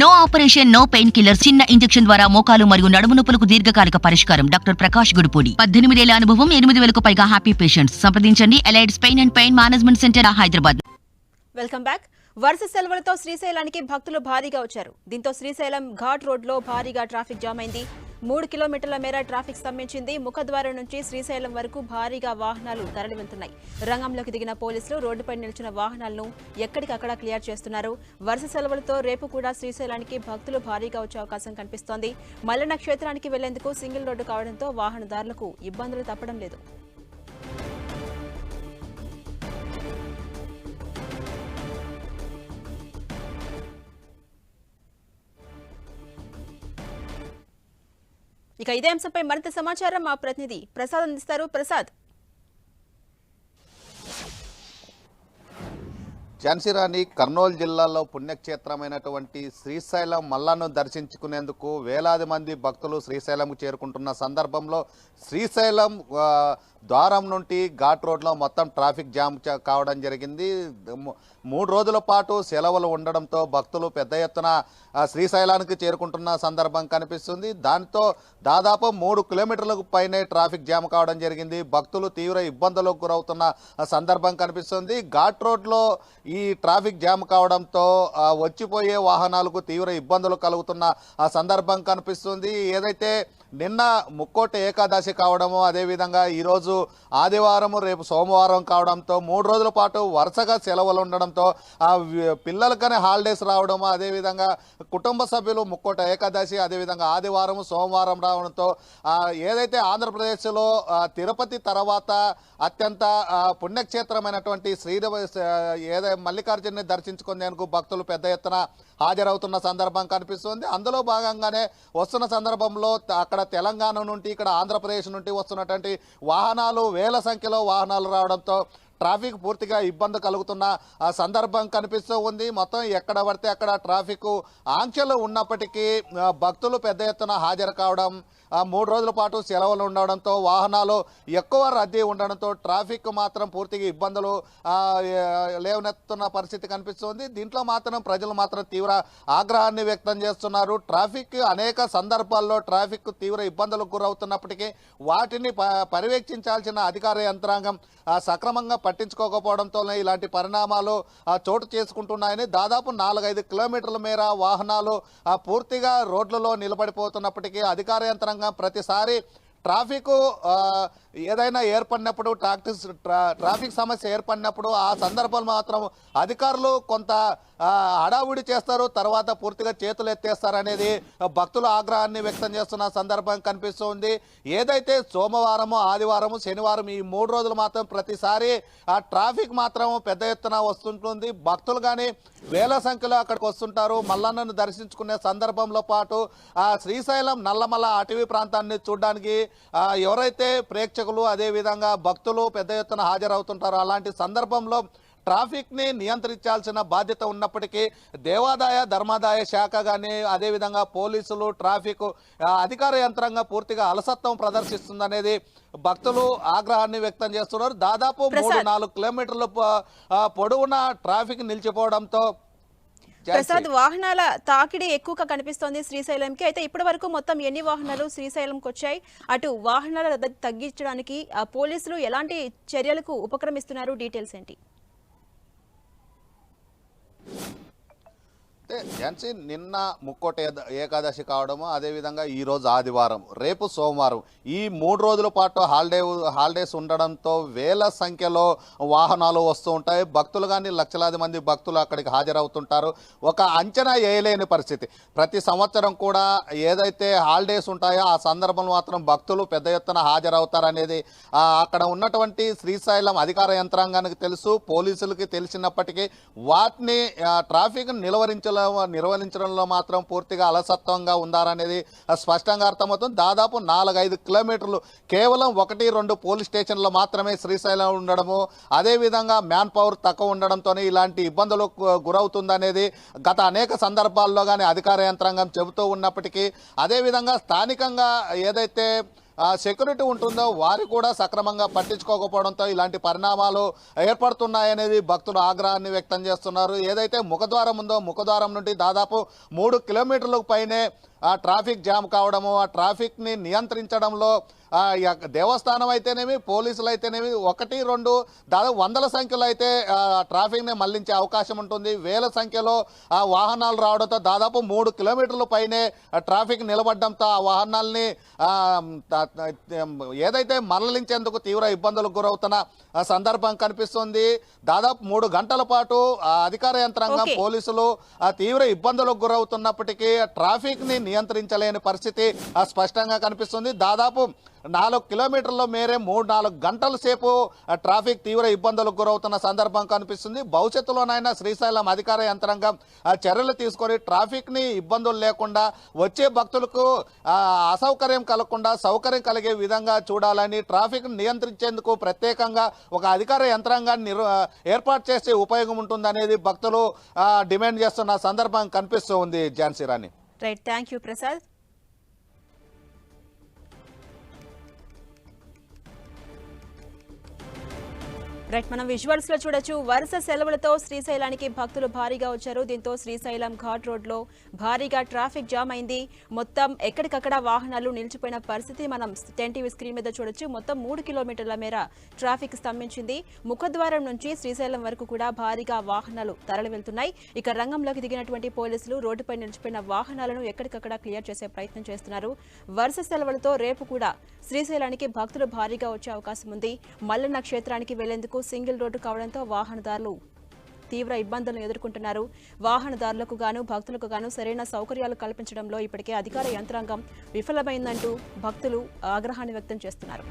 No operation no painkiller చిన్న injection ద్వారా మోకాలు మరియు నడుము నొప్పులకు దీర్ఘకాలిక పరిష్కారం. డాక్టర్ ప్రకాష్ గుడిపూడి. పద్దెనిమిదేళ్ళ అనుభవం ఎనిమిది వేలకు పైగా హ్యాపీ పేషెంట్స్ సంప్రదించండి. ఎలైడ్స్ pain and pain management centre Hyderabad. Welcome back వరుస సెలవులతో శ్రీశైలానికి భక్తులు భారీగా వచ్చారు. దీంతో శ్రీశైలం ఘాట్ రోడ్లో భారీగా ట్రాఫిక్ జామ్ అయింది. మూడు కిలోమీటర్ల మేర ట్రాఫిక్ స్తంభించింది. ముఖద్వారం నుంచి శ్రీశైలం వరకు భారీగా వాహనాలు తరలివెళ్తున్నాయి. రంగంలోకి దిగిన పోలీసులు రోడ్డుపై నిలిచిన వాహనాలను ఎక్కడికక్కడ క్లియర్ చేస్తున్నారు. వరుస సెలవులతో రేపు కూడా శ్రీశైలానికి భక్తులు భారీగా వచ్చే అవకాశం కనిపిస్తోంది. మల్లన్న క్షేత్రానికి వెళ్ళేందుకు సింగిల్ రోడ్డు కావడంతో వాహనదారులకు ఇబ్బందులు తప్పడం లేదు. ఇక ఇదే అంశంపై మరింత సమాచారం మా ప్రతినిధి ప్రసాద్ అందిస్తారు. ప్రసాద్. ఝాన్సీరాణి కర్నూలు జిల్లాలో పుణ్యక్షేత్రమైనటువంటి శ్రీశైలం మల్లను దర్శించుకునేందుకు వేలాది మంది భక్తులు శ్రీశైలంకు చేరుకుంటున్న సందర్భంలో శ్రీశైలం ద్వారం నుండి ఘాట్ రోడ్లో మొత్తం ట్రాఫిక్ జామ్ కావడం జరిగింది. మూడు రోజుల పాటు సెలవులు ఉండడంతో భక్తులు పెద్ద ఎత్తున శ్రీశైలానికి చేరుకుంటున్న సందర్భం కనిపిస్తుంది. దాంతో దాదాపు మూడు కిలోమీటర్లకు పైనే ట్రాఫిక్ జామ్ కావడం జరిగింది. భక్తులు తీవ్ర ఇబ్బందులకు గురవుతున్న ఆ, సందర్భం కనిపిస్తుంది. ఘాట్ రోడ్లో ఈ ట్రాఫిక్ జామ్ కావడంతో వచ్చిపోయే వాహనాలకు తీవ్ర ఇబ్బందులు కలుగుతున్న ఆ సందర్భం కనిపిస్తుంది. ఏదైతే నిన్న ముక్కోటి ఏకాదశి కావడము అదేవిధంగా ఈరోజు ఆదివారము రేపు సోమవారం కావడంతో మూడు రోజుల పాటు వరుసగా సెలవులు ఉండడంతో ఆ పిల్లలకనే హాలిడేస్ రావడము అదేవిధంగా కుటుంబ సభ్యులు ముక్కోట ఏకాదశి అదేవిధంగా ఆదివారం సోమవారం రావడంతో ఏదైతే ఆంధ్రప్రదేశ్లో తిరుపతి తర్వాత అత్యంత పుణ్యక్షేత్రమైనటువంటి శ్రీదేవ ఏదైతే మల్లికార్జున్ని దర్శించుకునేందుకు భక్తులు పెద్ద ఎత్తున హాజరవుతున్న సందర్భం కనిపిస్తుంది. అందులో భాగంగానే వస్తున్న సందర్భంలో అక్కడ తెలంగాణ నుండి ఇక్కడ ఆంధ్రప్రదేశ్ నుండి వస్తున్నటువంటి వాహనాలు వేల సంఖ్యలో వాహనాలు రావడంతో ట్రాఫిక్ పూర్తిగా ఇబ్బంది కలుగుతున్న సందర్భం కనిపిస్తూ ఉంది. మొత్తం ఎక్కడ పడితే అక్కడ ట్రాఫిక్ ఆంక్షలు ఉన్నప్పటికీ భక్తులు పెద్ద ఎత్తున హాజరు కావడం మూడు రోజుల పాటు సెలవులు ఉండడంతో వాహనాలు ఎక్కువ రద్దీ ఉండడంతో ట్రాఫిక్ మాత్రం పూర్తిగా ఇబ్బందులు లేవనెత్తున్న పరిస్థితి కనిపిస్తుంది. దీంట్లో మాత్రం ప్రజలు మాత్రం తీవ్ర ఆగ్రహాన్ని వ్యక్తం చేస్తున్నారు. ట్రాఫిక్ అనేక సందర్భాల్లో ట్రాఫిక్ తీవ్ర ఇబ్బందులకు గురవుతున్నప్పటికీ వాటిని ప- పర్యవేక్షించాల్సిన అధికార యంత్రాంగం సక్రమంగా పట్టించుకోకపోవడంతోనే ఇలాంటి పరిణామాలు ఆ, చోటు చేసుకుంటున్నాయని దాదాపు నాలుగైదు కిలోమీటర్ల మేర వాహనాలు ఆ, పూర్తిగా రోడ్లలో నిలబడిపోతున్నప్పటికీ అధికార యంత్రాంగం ప్రతిసారి ట్రాఫిక్ ఏదైనా ఏర్పడినప్పుడు ట్రాఫిక్ ట్రా- ట్రాఫిక్ సమస్య ఏర్పడినప్పుడు ఆ సందర్భంలో మాత్రం అధికారులు కొంత హడావుడి చేస్తారు. తర్వాత పూర్తిగా చేతులు ఎత్తేస్తారనేది భక్తుల ఆగ్రహాన్ని వ్యక్తం చేస్తున్న సందర్భం కనిపిస్తుంది. ఏదైతే సోమవారము ఆదివారము శనివారం ఈ మూడు రోజులు మాత్రం ప్రతిసారి ఆ ట్రాఫిక్ మాత్రం పెద్ద ఎత్తున వస్తుంటుంది. భక్తులు కానీ వేల సంఖ్యలో అక్కడికి వస్తుంటారు. మల్లన్నను దర్శించుకునే సందర్భంలో పాటు ఆ శ్రీశైలం నల్లమల్ల అటవీ ప్రాంతాన్ని చూడడానికి ఎవరైతే ప్రేక్షకులు అదేవిధంగా భక్తులు పెద్ద ఎత్తున హాజరవుతుంటారో అలాంటి సందర్భంలో ట్రాఫిక్ని నియంత్రించాల్సిన బాధ్యత ఉన్నప్పటికీ దేవాదాయ ధర్మాదాయ శాఖ కానీ అదేవిధంగా పోలీసులు ట్రాఫిక్ అధికార యంత్రాంగం పూర్తిగా అలసత్వం ప్రదర్శిస్తుందనేది భక్తులు ఆగ్రహాన్ని వ్యక్తం చేస్తున్నారు దాదాపు మూడు. నాలుగు కిలోమీటర్ల పొడవున ట్రాఫిక్ నిలిచిపోవడంతో ప్రసాద్ వాహనాల తాకిడి ఎక్కువగా కనిపిస్తోంది శ్రీశైలంకి. అయితే ఇప్పటి వరకు మొత్తం ఎన్ని వాహనాలు శ్రీశైలంకి వచ్చాయి అటు వాహనాల తగ్గించడానికి పోలీసులు ఎలాంటి చర్యలకు ఉపక్రమిస్తున్నారు? డీటెయిల్స్ ఏంటి? ఝాన్సీ నిన్న ముక్కోటి ఏద- ఏకాదశి కావడము అదేవిధంగా ఈరోజు ఆదివారం రేపు సోమవారం. ఈ మూడు రోజుల పాటు హాలిడే హాలిడేస్ ఉండడంతో వేల సంఖ్యలో వాహనాలు వస్తూ ఉంటాయి. భక్తులు కానీ లక్షలాది మంది భక్తులు అక్కడికి హాజరవుతుంటారు. ఒక అంచనా వేయలేని పరిస్థితి. ప్రతి సంవత్సరం కూడా ఏదైతే హాలిడేస్ ఉంటాయో ఆ సందర్భంలో మాత్రం భక్తులు పెద్ద ఎత్తున హాజరవుతారనేది అక్కడ ఉన్నటువంటి శ్రీశైలం అధికార యంత్రాంగానికి తెలుసు. పోలీసులకి తెలిసినప్పటికీ వాటిని ట్రాఫిక్ నిలవరించడం నిర్వహించడంలో మాత్రం పూర్తిగా అలసత్వంగా ఉన్నారనేది స్పష్టంగా అర్థమవుతుంది. దాదాపు నాలుగైదు కిలోమీటర్లు కేవలం ఒకటి రెండు పోలీస్ స్టేషన్లో మాత్రమే శ్రీశైలం ఉండడము అదేవిధంగా మ్యాన్ పవర్ తక్కువ ఉండడంతోనే ఇలాంటి ఇబ్బందులకు గురవుతుందనేది గత అనేక సందర్భాల్లో కానీ అధికార యంత్రాంగం చెబుతూ ఉన్నప్పటికీ అదేవిధంగా స్థానికంగా ఏదైతే సెక్యూరిటీ ఉంటుందో వారు కూడా సక్రమంగా పట్టించుకోకపోవడంతో ఇలాంటి పరిణామాలు ఏర్పడుతున్నాయనేది భక్తులు ఆగ్రహాన్ని వ్యక్తం చేస్తున్నారు. ఏదైతే ముఖద్వారం ఉందో ముఖద్వారం నుండి దాదాపు మూడు కిలోమీటర్లకు పైనే ఆ ట్రాఫిక్ జామ్ కావడము ఆ ట్రాఫిక్ని నియంత్రించడంలో దేవస్థానం అయితేనేమి పోలీసులు అయితేనేమి ఒకటి రెండు దాదాపు వందల సంఖ్యలో అయితే ట్రాఫిక్ని మళ్ళించే అవకాశం ఉంటుంది వేల సంఖ్యలో ఆ వాహనాలు రావడంతో దాదాపు మూడు కిలోమీటర్ల పైనే ట్రాఫిక్ నిలబడడంతో ఆ వాహనాల్ని ఏదైతే మరలించేందుకు తీవ్ర ఇబ్బందులకు గురవుతున్న ఆ సందర్భం కనిపిస్తుంది దాదాపు మూడు గంటల పాటు అధికార యంత్రాంగం. పోలీసులు ఆ తీవ్ర ఇబ్బందులకు గురవుతున్నప్పటికీ ట్రాఫిక్ని నియంత్రించలేని పరిస్థితి స్పష్టంగా కనిపిస్తుంది. దాదాపు నాలుగు కిలోమీటర్ల మేరే మూడు నాలుగు గంటల సేపు ట్రాఫిక్ తీవ్ర ఇబ్బందులకు గురవుతున్న సందర్భం కనిపిస్తుంది. భవిష్యత్తులోనైనా శ్రీశైలం అధికార యంత్రాంగం చర్యలు తీసుకొని ట్రాఫిక్ని ఇబ్బందులు లేకుండా వచ్చే భక్తులకు అసౌకర్యం కలగకుండా సౌకర్యం కలిగే విధంగా చూడాలని ట్రాఫిక్ నియంత్రించేందుకు ప్రత్యేకంగా ఒక అధికార యంత్రాంగాన్ని ఏర్పాటు చేస్తే ఉపయోగం ఉంటుందనేది భక్తులు డిమాండ్ చేస్తున్న సందర్భం కనిపిస్తూ ఉంది. Jhansi Rani. Right thank you Prasad right మనం విజువల్స్లో చూడొచ్చు. వరుస సెలవులతో శ్రీశైలానికి భక్తులు భారీగా వచ్చారు. దీంతో శ్రీశైలం ఘాట్ రోడ్లో భారీగా ట్రాఫిక్ జామ్ అయింది. మొత్తం ఎక్కడికక్కడ వాహనాలు నిలిచిపోయిన పరిస్థితి మనం టెన్ టీవీ స్క్రీన్ మీద చూడొచ్చు. మొత్తం మూడు కిలోమీటర్ల మేర ట్రాఫిక్ స్తంభించింది. ముఖద్వారం నుంచి శ్రీశైలం వరకు కూడా భారీగా వాహనాలు తరలి వెళ్తున్నాయి ఇక రంగంలోకి దిగినటువంటి పోలీసులు రోడ్డుపై నిలిచిపోయిన వాహనాలను ఎక్కడికక్కడ క్లియర్ చేసే ప్రయత్నం చేస్తున్నారు. వరుస సెలవులతో రేపు కూడా శ్రీశైలానికి భక్తులు భారీగా వచ్చే అవకాశం ఉంది. మల్లన్న క్షేత్రానికి వెళ్ళేందుకు సింగిల్ రోడ్డు కావడంతో వాహనదారులు తీవ్ర ఇబ్బందులను ఎదుర్కొంటున్నారు. వాహనదారులకు గాను భక్తులకు గాను సరైన సౌకర్యాలు కల్పించడంలో ఇప్పటికే అధికార యంత్రాంగం విఫలమైందంటూ భక్తులు ఆగ్రహాన్ని వ్యక్తం చేస్తున్నారు.